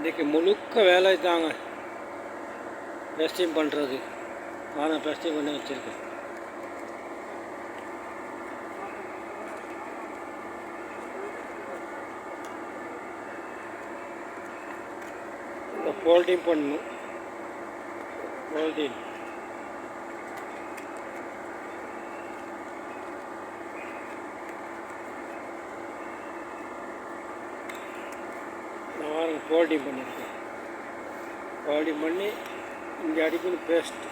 இன்றைக்கி முழுக்க வேலை தாங்க. பெஸ்டிங் பண்ணுறது நான் பெஸ்டிங் பண்ணி வச்சுருக்கேன். ஃபோல்டிங் பண்ணணும். ஃபோல்டிங் நான் ஃபோல்டிங் பண்ணியிருக்கேன். ஃபோல்டிங் பண்ணி இங்கே அடிக்கணும் பேஸ்ட்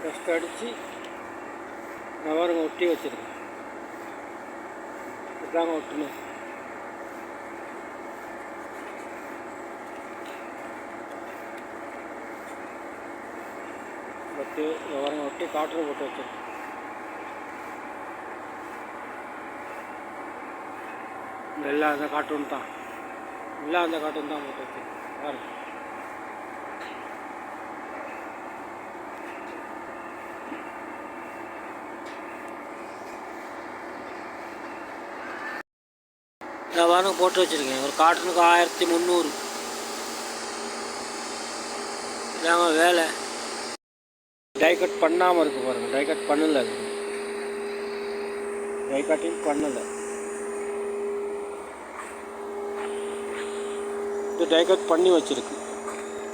பேஸ்ட் அடித்து நவரங்க ஒட்டி வச்சுருக்கேன். இதாங்க ஒட்டணும் ஒட்டி வாருங்க ஒட்டி காற்று போட்டு வச்சுருக்கேன். எல்லாம் அந்த கார்ட்டூன் தான். எல்லாம் அந்த காட்டன் தான் போட்டு பாருங்கள் பாருங்க இந்த வாரம் போட்டு வச்சுருக்கேன். ஒரு காட்டனுக்கு ஆயிரத்தி முந்நூறு. இதாங்க வேலை. டை கட் பண்ணாமல் இருக்கு பாருங்கள் டை கட் பண்ணல. அது டை கட்டிங் பண்ணலை. இது டைகட் பண்ணி வச்சுருக்கு.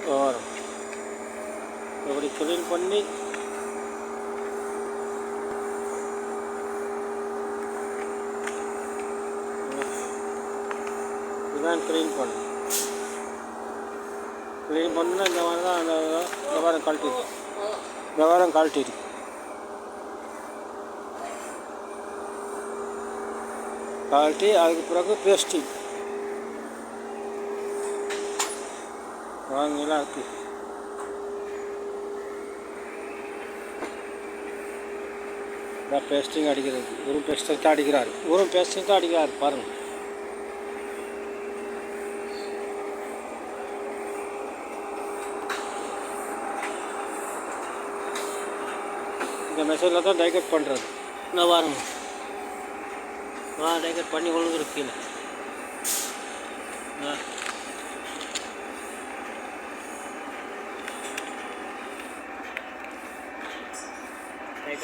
வரும் இப்படி க்ளீன் பண்ணி இதுதான் க்ளீன் பண்ணு. க்ளீன் பண்ணால் இந்த மாதிரி தான் அந்த விவகாரம் கழட்டி விவகாரம் கழட்டி கழட்டிருக்கு கழட்டி அதுக்கு பிறகு பேஸ்டிங் வாங்கலாம் இருக்கு இதான் பேஸ்டிங் அடிக்கிறது. ஒரு பேஸ்டிங் தான் அடிக்கிறார். ஒரு பேஸ்டிங் தான் அடிக்கிறார் பாருங்க. இந்த மெஷரில் தான் டைகட் பண்ணுறது நான் பாருங்க. ஆ டைகட் பண்ணி ஒழுங்குருக்கு கீழே.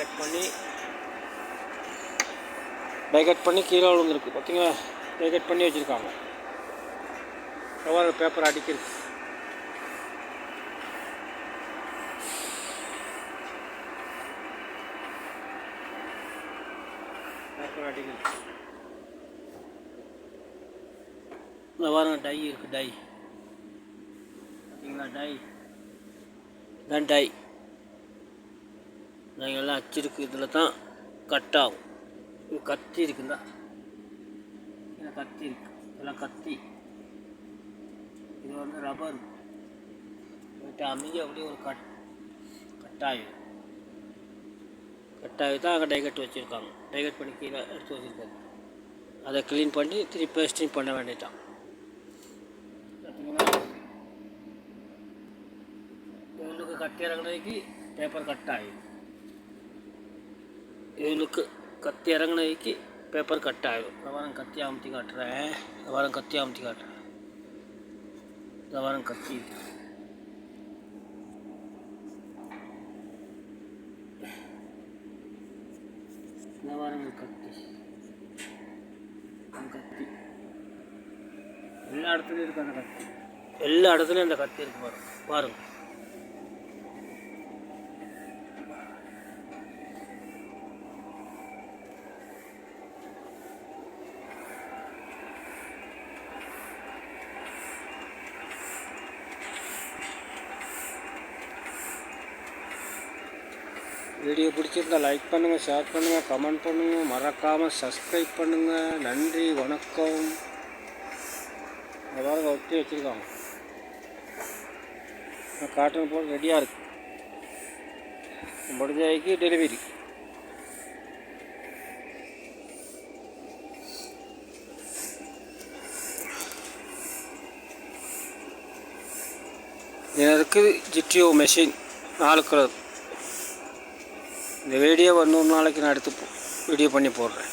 கட் பண்ணி டை கட் பண்ணி கீழே விழுந்துருக்கு. பார்த்தீங்களா டை கட் பண்ணி வச்சுருக்காங்க. கவர் பேப்பர் அடிக்கிறது பேப்பர் அடிக்கிறது இந்த வாரம் டை இருக்குது டை பார்த்தீங்களா டை தான் டை நாங்கள் எல்லாம் அச்சிருக்கு இதில் தான் கட் ஆகும். இது கத்தி இருக்குதா? இதில் கத்தி இருக்கு. இதெல்லாம் கத்தி. இது வந்து ரப்பர் போயிட்டு அமைஞ்சு அப்படியே ஒரு கட் கட்டாயம் கட்டாயி தான் அங்கே டைகட் வச்சுருக்காங்க. டைகட் பண்ணி கீழே எடுத்து வச்சுருக்காங்க. அதை க்ளீன் பண்ணி திருப்பி பேஸ்டிங் பண்ண வேண்டியதான் பார்த்தீங்களா உள்ளுக்கு கட்டி இறங்குறதுக்கு பேப்பர் கட் ஆகிடும் இவனுக்கு கத்தி இறங்குனதுக்கு பேப்பர் கட் ஆகிடும் இந்த வாரம் கத்தி அமுத்தி காட்டுறேன் இந்த வாரம் கத்தி அமுத்தி காட்டுறேன் இந்த வாரம் கத்தி இந்த வாரம் கத்தி கத்தி எல்லா இடத்துலையும் இருக்கு அந்த கத்தி எல்லா இடத்துலையும் அந்த கத்தி இருக்கு பாருங்க பாருங்க வீடியோ பிடிச்சிருந்தா லைக் பண்ணுங்கள் ஷேர் பண்ணுங்கள் கமெண்ட் பண்ணுங்கள் மறக்காமல் சப்ஸ்கிரைப் பண்ணுங்கள் நன்றி வணக்கம். அதாவது ஒட்டி வச்சுருக்காங்க. காட்டன் போல் ரெடியாக இருக்கு. முடிஞ்சாய்க்கு டெலிவரி எனக்கு ஜிடிஓ மெஷின் நாலு கலர் இந்த வீடியோ வந்து ஒரு நாளைக்கு நான் எடுத்து வீடியோ பண்ணி போடுறேன்.